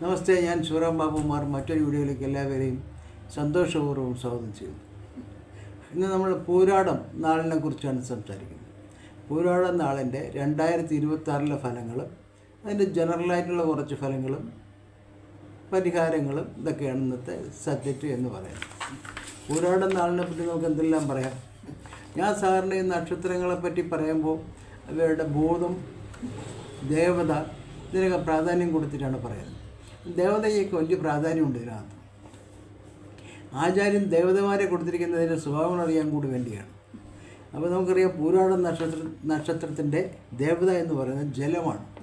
നമസ്തേ ഞാൻ ശിവറാം ബാബുമാർ മറ്റൊരു വീഡിയോയിലേക്ക് എല്ലാവരെയും സന്തോഷപൂർവം സ്വാഗതം ചെയ്യുന്നു. ഇന്ന് നമ്മൾ പൂരാടം നാളിനെ കുറിച്ചാണ് സംസാരിക്കുന്നത്. പൂരാടം നാളിന്റെ രണ്ടായിരത്തി ഇരുപത്തി ആറിലെ ഫലങ്ങളും അതിന്റെ ജനറലായിട്ടുള്ള കുറച്ച് ഫലങ്ങളും പരിഹാരങ്ങളും ഇതൊക്കെയാണ് ഇന്നത്തെ സബ്ജക്റ്റ് എന്ന് പറയുന്നത്. പൂരാടം നാളിനെ പറ്റി നമുക്ക് എന്തെല്ലാം പറയാം? ഞാൻ സാറിന് ഈ നക്ഷത്രങ്ങളെ പറ്റി പറയുമ്പോൾ അവരുടെ ബോധം ദേവത ഇതിനൊക്കെ പ്രാധാന്യം കൊടുത്തിട്ടാണ് പറയുന്നത്. ദേവതയ്ക്ക് വലിയ പ്രാധാന്യമുണ്ട് ഇതിനകത്ത്. ആചാര്യൻ ദേവതമാരെ കൊടുത്തിരിക്കുന്നതിന്റെ സ്വഭാവങ്ങൾ അറിയാൻ കൂടി വേണ്ടിയാണ്. അപ്പോൾ നമുക്കറിയാം പൂരാടം നക്ഷത്ര നക്ഷത്രത്തിന്റെ ദേവത എന്ന് പറയുന്നത് ജലമാണ്.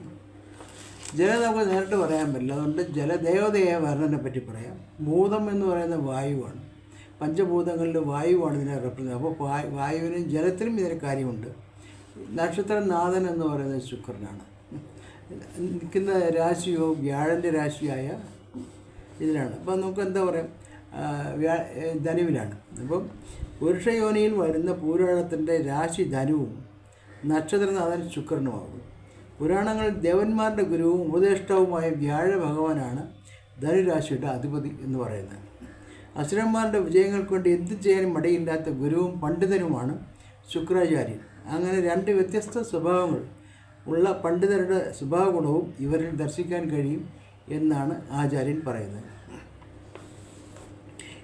ജലം നമുക്ക് നേരിട്ട് പറയാൻ പറ്റില്ല. അതുകൊണ്ട് ജലദേവതയെ വരണനെ പറ്റി പറയാം. ഭൂതം എന്ന് പറയുന്ന വായുവാണ്. പഞ്ചഭൂതങ്ങളിൽ വായുവാണ് ഇതിനെ റെപ്രസെന്റ് അപ്പോൾ വായു വായുവിനും ജലത്തിനും ഇതിന് കാര്യമുണ്ട്. നക്ഷത്രനാഥൻ എന്ന് പറയുന്നത് ശുക്രനാണ്. നിൽക്കുന്ന രാശിയോ വ്യാഴന്റെ രാശിയായ ഇതിലാണ്. അപ്പം നമുക്ക് എന്താ പറയുക വ്യാ ധനുവിലാണ്. അപ്പം പുരുഷയോനിയിൽ വരുന്ന പൂരാണത്തിന്റെ രാശി ധനുവും നക്ഷത്രനാഥൻ ശുക്രനുമാകും. പുരാണങ്ങളിൽ ദേവന്മാരുടെ ഗുരുവും ഉപദേഷ്ടാവുമായ വ്യാഴ ഭഗവാനാണ് ധനുരാശിയുടെ അധിപതി എന്ന് പറയുന്നത്. അസുരന്മാരുടെ വിജയങ്ങൾക്ക് വേണ്ടി എന്ത് ചെയ്യാനും മടിയില്ലാത്ത ഗുരുവും പണ്ഡിതനുമാണ് ശുക്രാചാര്യൻ. അങ്ങനെ രണ്ട് വ്യത്യസ്ത സ്വഭാവങ്ങൾ ഉള്ള പണ്ഡിതരുടെ സ്വഭാവഗുണവും ഇവരിൽ ദർശിക്കാൻ കഴിയും എന്നാണ് ആചാര്യൻ പറയുന്നത്.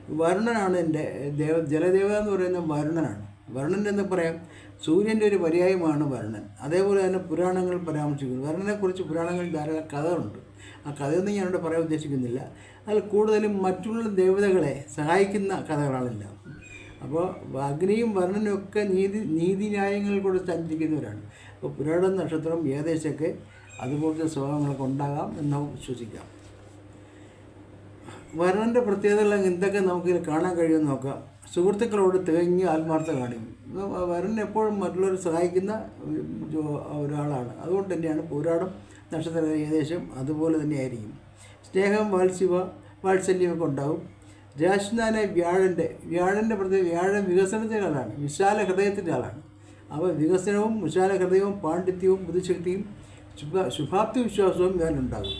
വരുണനാണ് എന്റെ ദേവ ജലദേവത എന്ന് പറയുന്ന വരുണനാണ്. വരുണൻ എന്ന് പറയാം സൂര്യന്റെ ഒരു പര്യായമാണ് വരുണൻ. അതേപോലെ തന്നെ പുരാണങ്ങൾ പരാമർശിക്കുന്നു. വരുണനെക്കുറിച്ച് പുരാണങ്ങളിൽ ധാരാളം കഥകളുണ്ട്. ആ കഥയൊന്നും ഞാനിവിടെ പറയാൻ ഉദ്ദേശിക്കുന്നില്ല. അതിൽ കൂടുതലും മറ്റുള്ള ദേവതകളെ സഹായിക്കുന്ന കഥകളാണെല്ലാം അപ്പോൾ അഗ്നിയും വർണനും ഒക്കെ നീതി നീതിന്യായങ്ങൾ കൂടെ സഞ്ചരിക്കുന്നവരാണ്. അപ്പോൾ പുരാട നക്ഷത്രം ഏകദേശമൊക്കെ അതുപോലത്തെ സ്വഭാവങ്ങളൊക്കെ ഉണ്ടാകാം എന്ന് വിശ്വസിക്കാം. വർണന്റെ പ്രത്യേകതകൾ എന്തൊക്കെ നമുക്കിത് കാണാൻ കഴിയുമെന്ന് നോക്കാം. സുഹൃത്തുക്കളോട് തികഞ്ഞ ആത്മാർത്ഥ കാണിക്കും. വരൻ എപ്പോഴും മറ്റുള്ളവരെ സഹായിക്കുന്ന ഒരാളാണ്. അതുകൊണ്ട് തന്നെയാണ് പോരാടം നക്ഷത്രം ഏകദേശം അതുപോലെ തന്നെ ആയിരിക്കും. സ്നേഹം വാത്സ്യവ വാത്സല്യമൊക്കെ ഉണ്ടാവും രാശിനായ വ്യാഴന്റെ വ്യാഴന്റെ പ്രത്യേക വ്യാഴൻ വികസനത്തിന്റെ ആളാണ് വിശാല ഹൃദയത്തിന്റെ ആളാണ്. അപ്പോൾ വികസനവും വിശാല ഹൃദയവും പാണ്ഡിത്യവും ബുദ്ധിശക്തിയും ശുഭ ശുഭാപ്തി വിശ്വാസവും ഞാനുണ്ടാകും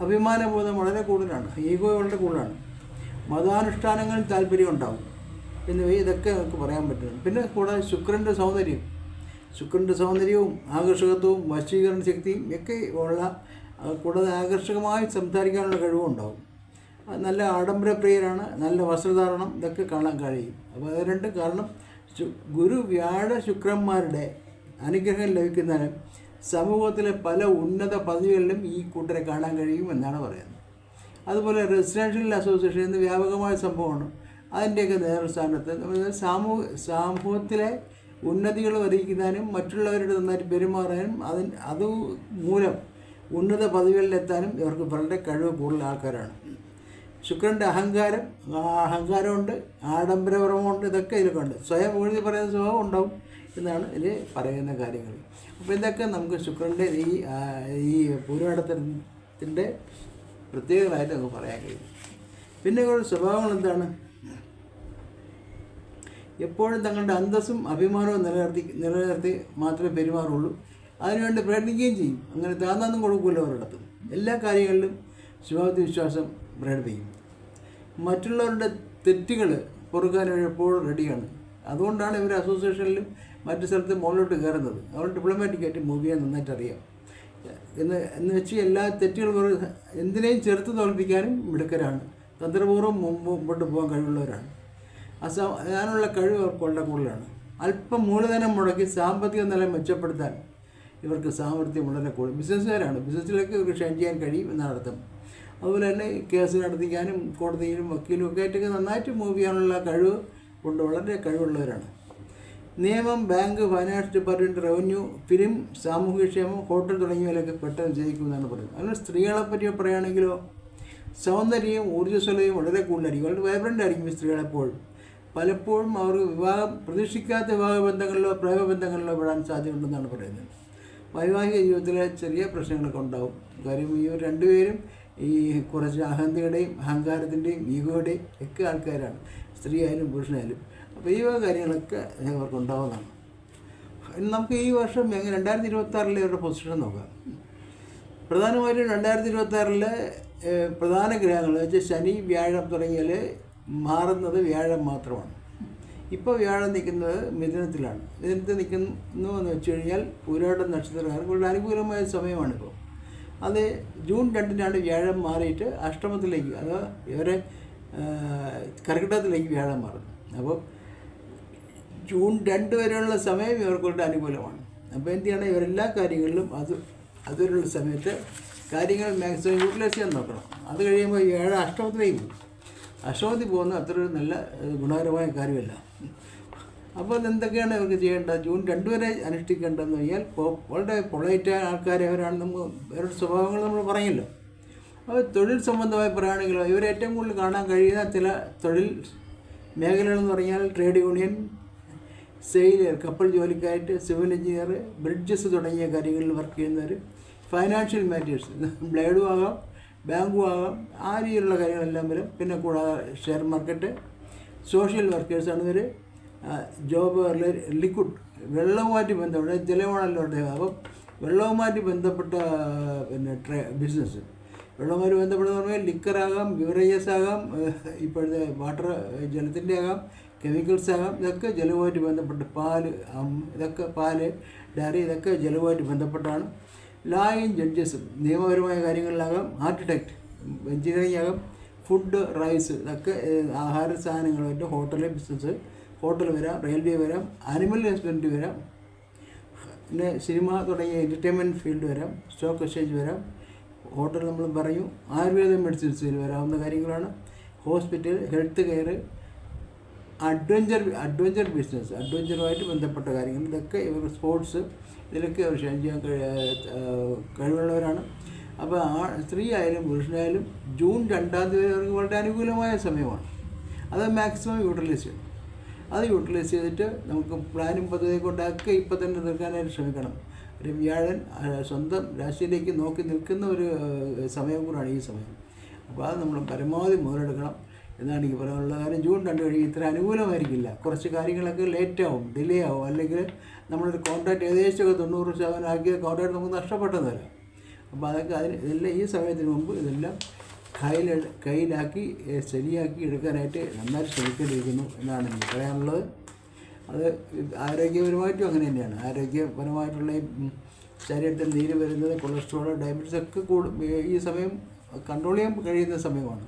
അഭിമാനബോധം വളരെ കൂടുതലാണ് ഈഗോ വളരെ കൂടുതലാണ്. മതാനുഷ്ഠാനങ്ങളിൽ താല്പര്യം ഉണ്ടാകും. എന്നിവ ഇതൊക്കെ നമുക്ക് പറയാൻ പറ്റുന്നു പിന്നെ കൂടാതെ ശുക്രന്റെ സൗന്ദര്യം. ശുക്രന്റെ സൗന്ദര്യവും ആകർഷകത്വവും വശീകരണ ശക്തിയും ഒക്കെ ഉള്ള കൂടാതെ ആകർഷകമായി സംസാരിക്കാനുള്ള കഴിവും ഉണ്ടാവും നല്ല ആഡംബരപ്രിയരാണ് നല്ല വസ്ത്രധാരണം ഇതൊക്കെ കാണാൻ കഴിയും. അപ്പോൾ അത് രണ്ട് കാരണം ഗുരു വ്യാഴ ശുക്രന്മാരുടെ അനുഗ്രഹം ലഭിക്കുന്നതിന് സമൂഹത്തിലെ പല ഉന്നത പദവികളിലും ഈ കൂട്ടരെ കാണാൻ കഴിയും എന്നാണ് പറയുന്നത്. അതുപോലെ റെസിഡൻഷ്യൽ അസോസിയേഷൻ എന്ന് വ്യാപകമായ സംഭവമാണ്. അതിന്റെയൊക്കെ നേതൃസ്ഥാനത്ത് സാമൂഹ സമൂഹത്തിലെ ഉന്നതികൾ വരയ്ക്കുന്നതിനും മറ്റുള്ളവരുടെ നന്നായിട്ട് പെരുമാറാനും അതിന് അത് മൂലം ഉന്നത പദവികളിലെത്താനും ഇവർക്ക് വളരെ കഴിവ് കൂടുതൽ ആൾക്കാരാണ്. ശുക്രന്റെ അഹങ്കാരം അഹങ്കാരമുണ്ട് ആഡംബരപരമുണ്ട് ഇതൊക്കെ ഇതിലൊക്കെ സ്വയം എഴുതി പറയുന്ന സ്വഭാവം ഉണ്ടാവും എന്നാണ് ഇതിൽ പറയുന്ന കാര്യങ്ങൾ. അപ്പോൾ ഇതൊക്കെ നമുക്ക് ശുക്രന്റെ ഈ ഈ പൂരാടത്തിന്റെ പ്രത്യേകമായിട്ട് നമുക്ക് പറയാൻ കഴിയും. പിന്നെ ഒരു സ്വഭാവങ്ങൾ എന്താണ്? എപ്പോഴും തങ്ങളുടെ അന്തസ്സും അഭിമാനവും നിലനിർത്തി നിലനിർത്തി മാത്രമേ പെരുമാറുള്ളൂ. അതിനുവേണ്ടി പ്രയത്നിക്കുകയും ചെയ്യും. അങ്ങനെ താന്നാന്നും കൊടുക്കില്ല അവരുടെ എല്ലാ കാര്യങ്ങളിലും ശുഭാപ്തി വിശ്വാസം പ്രകടിപ്പിക്കും. മറ്റുള്ളവരുടെ തെറ്റുകൾ പൊറുക്കാൻ എപ്പോഴും റെഡിയാണ് അതുകൊണ്ടാണ് ഇവർ അസോസിയേഷനിലും മറ്റു സ്ഥലത്ത് മുകളിലോട്ട് കയറുന്നത്. അവർ ഡിപ്ലോമാറ്റിക്കായിട്ട് മൂവ് ചെയ്യാൻ നന്നായിട്ട് അറിയാം. എന്ന് എന്ന് വെച്ച് എല്ലാ തെറ്റുകളും എന്തിനേയും ചെറുത്ത് തോൽപ്പിക്കാനും മിടുക്കരാണ്. തന്ത്രപൂർവം മുമ്പ് മുമ്പോട്ട് പോകാൻ കഴിവുള്ളവരാണ്. അസ അതിനുള്ള കഴിവ് അവർക്ക് വളരെ കൂടുതലാണ്. അല്പം മൂലധനം മുടക്കി സാമ്പത്തിക നില മെച്ചപ്പെടുത്താൻ ഇവർക്ക് സാമർഥ്യം വളരെ കൂടുതൽ. ബിസിനസ്സുകാരാണ് ബിസിനസ്സിലേക്ക് ഇവർക്ക് ചെയ്യാൻ കഴിയും അർത്ഥം. അതുപോലെ തന്നെ കേസ് നടത്തിക്കാനും കോടതിയിലും വക്കീലും ഒക്കെ ആയിട്ടൊക്കെ നന്നായിട്ട് മൂവ് ചെയ്യാനുള്ള കഴിവ് കൊണ്ട് വളരെ കഴിവുള്ളവരാണ്. നിയമം bank finance department revenue film സാമൂഹ്യക്ഷേമം hotel തുടങ്ങിയവയിലൊക്കെ പെട്ടെന്ന് ജയിക്കുമെന്നാണ് പറയുന്നത്. അതുപോലെ സ്ത്രീകളെ പറ്റി പറയുകയാണെങ്കിലോ സൗന്ദര്യവും ഊർജസ്വലതയും വളരെ കൂടുതലായിരിക്കും. വളരെ വൈബ്രന്റ് ആയിരിക്കും സ്ത്രീകളെപ്പോഴും പലപ്പോഴും അവർ വിവാഹം പ്രതീക്ഷിക്കാത്ത വിവാഹ ബന്ധങ്ങളിലോ പ്രേമബന്ധങ്ങളിലോ പെടാൻ സാധ്യതയുണ്ടെന്നാണ് പറയുന്നത്. വൈവാഹിക ജീവിതത്തിലെ ചെറിയ പ്രശ്നങ്ങളൊക്കെ ഉണ്ടാവും. കാര്യം ഈ രണ്ടുപേരും ഈ കുറച്ച് അഹന്തയുടെയും അഹങ്കാരത്തിന്റെയും ഈഗോയുടെയും ഒക്കെ ആൾക്കാരാണ്. സ്ത്രീ ആയാലും പുരുഷനായാലും. അപ്പോൾ ഈ വക കാര്യങ്ങളൊക്കെ അവർക്ക് ഉണ്ടാവുന്നതാണ്. നമുക്ക് ഈ വർഷം എങ്ങനെ രണ്ടായിരത്തി ഇരുപത്തി ആറിലെ ഇവരുടെ പൊസിഷൻ നോക്കാം. പ്രധാനമായിട്ടും രണ്ടായിരത്തി ഇരുപത്തി ആറിലെ പ്രധാന ഗ്രഹങ്ങൾ വെച്ചാൽ ശനി വ്യാഴം തുടങ്ങിയാൽ മാറുന്നത് വ്യാഴം മാത്രമാണ്. ഇപ്പോൾ വ്യാഴം നിൽക്കുന്നത് മിഥുനത്തിലാണ്. മിഥുനത്തിൽ നിൽക്കുന്നു എന്ന് വെച്ച് കഴിഞ്ഞാൽ പൂരാടം നക്ഷത്രക്കാർക്ക് വളരെ അനുകൂലമായ സമയമാണിപ്പോൾ അത് ജൂൺ രണ്ടിനാണ് വ്യാഴം മാറിയിട്ട് അഷ്ടമത്തിലേക്ക് അത് ഇവരെ കർക്കിടകത്തിലേക്ക് വ്യാഴം മാറുന്നു. അപ്പോൾ ജൂൺ രണ്ട് വരെയുള്ള സമയം ഇവർക്കുള്ള അനുകൂലമാണ്. അപ്പോൾ എന്ത് ചെയ്യണം? ഇവരെല്ലാ കാര്യങ്ങളിലും അത് അതുവരെയുള്ള സമയത്ത് കാര്യങ്ങൾ മാക്സിമം യൂട്ടിലൈസ് ചെയ്യാൻ നോക്കണം. അത് കഴിയുമ്പോൾ ഏഴ് അഷ്ടമത്തിലേക്ക് പോകും. അഷ്ടമത്തിൽ പോകുന്ന അത്ര നല്ല ഗുണകരമായ കാര്യമല്ല. അപ്പോൾ അതെന്തൊക്കെയാണ് ഇവർക്ക് ചെയ്യേണ്ടത്? ജൂൺ രണ്ട് വരെ അനുഷ്ഠിക്കേണ്ടതെന്ന് കഴിഞ്ഞാൽ പൊ- വളരെ പൊളൈറ്റ് ആൾക്കാരെ അവരാണ് നമ്മൾ അവരുടെ സ്വഭാവങ്ങൾ നമ്മൾ പറയുമല്ലോ. അപ്പോൾ തൊഴിൽ സംബന്ധമായി പറയുകയാണെങ്കിലോ ഇവർ ഏറ്റവും കൂടുതൽ കാണാൻ കഴിയുന്ന ചില തൊഴിൽ മേഖലകളെന്ന് പറഞ്ഞാൽ ട്രേഡ് യൂണിയൻ സെയിലർ കപ്പൽ ജോലിക്കായിട്ട് സിവിൽ എഞ്ചിനീയർ ബ്രിഡ്ജസ് തുടങ്ങിയ കാര്യങ്ങളിൽ വർക്ക് ചെയ്യുന്നവർ ഫൈനാൻഷ്യൽ മാറ്റേഴ്സ് ബ്ലേഡും ആകാം ബാങ്കും ആകാം ആ രീതിയിലുള്ള കാര്യങ്ങളെല്ലാം വരും. പിന്നെ കൂടാതെ ഷെയർ മാർക്കറ്റ് സോഷ്യൽ വർക്കേഴ്സാണ് ഇവർ. ജോബ് ലിക്വിഡ് വെള്ളവുമായിട്ട് ബന്ധപ്പെട്ട ജലമാണല്ലോ അദ്ദേഹം അപ്പം വെള്ളവുമായിട്ട് ബന്ധപ്പെട്ട പിന്നെ ട്രേ ബിസിനസ് വെള്ളവുമായിട്ട് ബന്ധപ്പെട്ടെന്ന് പറഞ്ഞാൽ ലിക്കറാകാം ബിവറേജസ് ആകാം ഇപ്പോഴത്തെ വാട്ടർ ജലത്തിന്റെ ആകാം കെമിക്കൽസ് ആകാം ഇതൊക്കെ ജലവുമായിട്ട് ബന്ധപ്പെട്ട് പാൽ ഇതൊക്കെ പാൽ ഡയറി ഇതൊക്കെ ജലവുമായിട്ട് ബന്ധപ്പെട്ടാണ്. ലായും ജഡ്ജസും നിയമപരമായ കാര്യങ്ങളിലാകാം ആർക്കിടെക്റ്റ് എഞ്ചിനീയറിംഗ് ആകാം ഫുഡ് റൈസ് ഇതൊക്കെ ആഹാര സാധനങ്ങളുമായിട്ട് ഹോട്ടൽ ബിസിനസ് ഹോട്ടൽ വരാം റെയിൽവേ വരാം അനിമൽ ഹസ്ബൻഡ് വരാം പിന്നെ സിനിമ തുടങ്ങിയ എന്റർടൈൻമെന്റ് ഫീൽഡ് വരാം സ്റ്റോക്ക് എക്സ്ചേഞ്ച് വരാം. ഹോട്ടൽ നമ്മൾ പറഞ്ഞു ആയുർവേദ മെഡിസിൻസിൽ വരാവുന്ന കാര്യങ്ങളാണ്. Hospital health care adventure adventure business അഡ്വഞ്ചറുമായിട്ട് ബന്ധപ്പെട്ട കാര്യങ്ങൾ. ഇതൊക്കെ ഇവർ സ്പോർട്സ് ഇതിലൊക്കെ അവർ ഷെയർ ചെയ്യാൻ കഴിവുള്ളവരാണ്. അപ്പോൾ ആ സ്ത്രീ ആയാലും പുരുഷനായാലും ജൂൺ രണ്ടാം തീയതി അവർക്ക് വളരെ അനുകൂലമായ സമയമാണ്. അത് മാക്സിമം യൂട്ടിലൈസ് ചെയ്യണം അത് യൂട്ടിലൈസ് ചെയ്തിട്ട് നമുക്ക് പ്ലാനും പദ്ധതിയൊക്കെ ഉണ്ടാക്കി ഇപ്പം തന്നെ നിൽക്കാനായിട്ട് ശ്രമിക്കണം. ഒരു വ്യാഴൻ സ്വന്തം രാശിയിലേക്ക് നോക്കി നിൽക്കുന്ന ഒരു സമയം കൂടാണ് ഈ സമയം. അപ്പോൾ അത് നമ്മൾ പരമാവധി മുതലെടുക്കണം എന്നാണ് എനിക്ക് പറയാനുള്ളത്. കാര്യം ജൂൺ രണ്ട് കഴിഞ്ഞ് ഇത്ര അനുകൂലമായിരിക്കില്ല. കുറച്ച് കാര്യങ്ങളൊക്കെ ലേറ്റ് ആവും ഡിലേ ആവും. അല്ലെങ്കിൽ നമ്മളൊരു കോൺട്രാക്ട് ഏകദേശമൊക്കെ തൊണ്ണൂറ് ശതമാനം ആക്കിയ കോൺട്രാക്ട് നമുക്ക് നഷ്ടപ്പെട്ടതല്ല. അപ്പോൾ അതൊക്കെ അതിന് ഇതെല്ലാം ഈ സമയത്തിന് മുമ്പ് ഇതെല്ലാം കയ്യിൽ കയ്യിലാക്കി ശരിയാക്കി എടുക്കാനായിട്ട് നന്നായിട്ട് ശ്രമിക്കേണ്ടിയിരിക്കുന്നു എന്നാണ് എനിക്ക് പറയാനുള്ളത്. അത് ആരോഗ്യപരമായിട്ടും അങ്ങനെ തന്നെയാണ്. ആരോഗ്യപരമായിട്ടുള്ള ശരീരത്തിൽ നീര് വരുന്നത് കൊളസ്ട്രോൾ ഡയബറ്റീസ് ഒക്കെ കൂടും. ഈ സമയം കൺട്രോൾ ചെയ്യാൻ കഴിയുന്ന സമയമാണ്.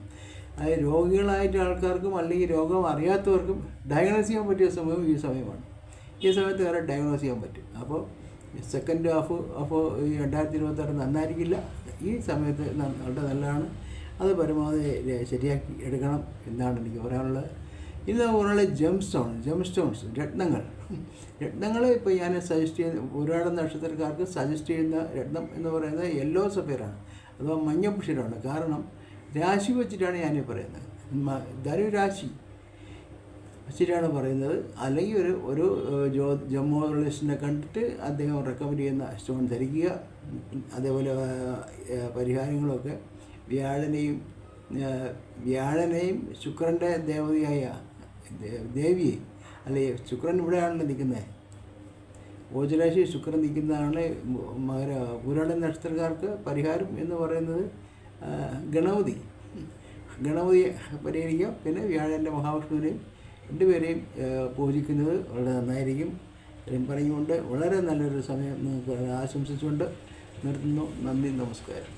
അത് രോഗികളായിട്ട് ആൾക്കാർക്കും അല്ലെങ്കിൽ രോഗം അറിയാത്തവർക്കും ഡയഗ്നോസ് ചെയ്യാൻ പറ്റിയ സമയവും ഈ സമയമാണ്. ഈ സമയത്ത് വേറെ ഡയഗ്നോസ് ചെയ്യാൻ പറ്റും. അപ്പോൾ സെക്കൻഡ് ഹാഫ് അപ്പോൾ ഈ രണ്ടായിരത്തി ഇരുപത്താറ് നന്നായിരിക്കില്ല. ഈ സമയത്ത് വളരെ നല്ലതാണ്. അത് പരമാവധി ശരിയാക്കി എടുക്കണം എന്നാണ് എനിക്ക് പറയാനുള്ളത്. ഇന്ന് പോലുള്ള ജെം സ്റ്റോൺ സ്റ്റോൺസ് രത്നങ്ങൾ. രത്നങ്ങൾ ഇപ്പോൾ ഞാൻ സജസ്റ്റ് ചെയ്യുന്ന പുരാട നക്ഷത്രക്കാർക്ക് സജസ്റ്റ് ചെയ്യുന്ന രത്നം എന്ന് പറയുന്നത് യെല്ലോ സഫയറാണ് അഥവാ മഞ്ഞപ്പുഷിരാണ്. കാരണം രാശി വെച്ചിട്ടാണ് ഞാൻ പറയുന്നത്. ധനു ധനുരാശി വെച്ചിട്ടാണ് പറയുന്നത്. അല്ലെങ്കിൽ ഒരു ഒരു ജോ ജമ്മോളജിസ്റ്റിനെ കണ്ടിട്ട് അദ്ദേഹം റെക്കമെൻഡ് ചെയ്യുന്ന സ്റ്റോൺ ധരിക്കുക. അതേപോലെ പരിഹാരങ്ങളൊക്കെ വ്യാഴനെയും വ്യാഴനെയും ശുക്രന്റെ ദേവതയായ ദേവിയെ അല്ലെ ശുക്രൻ ഇവിടെയാണല്ലോ നിൽക്കുന്നത്. ഓജരാശി ശുക്രൻ നിൽക്കുന്നതാണ് മകര പുരാണ നക്ഷത്രക്കാർക്ക് പരിഹാരം എന്ന് പറയുന്നത് ഗണപതി. ഗണപതിയെ പരിഹരിക്കാം പിന്നെ വ്യാഴന്റെ മഹാവിഷ്ണുവിനെയും രണ്ടുപേരെയും പൂജിക്കുന്നത് വളരെ നന്നായിരിക്കും. ഇത്രയും പറഞ്ഞുകൊണ്ട് വളരെ നല്ലൊരു സമയം നിങ്ങൾക്ക് ആശംസിച്ചുകൊണ്ട് നിർത്തുന്നു. നന്ദി നമസ്കാരം.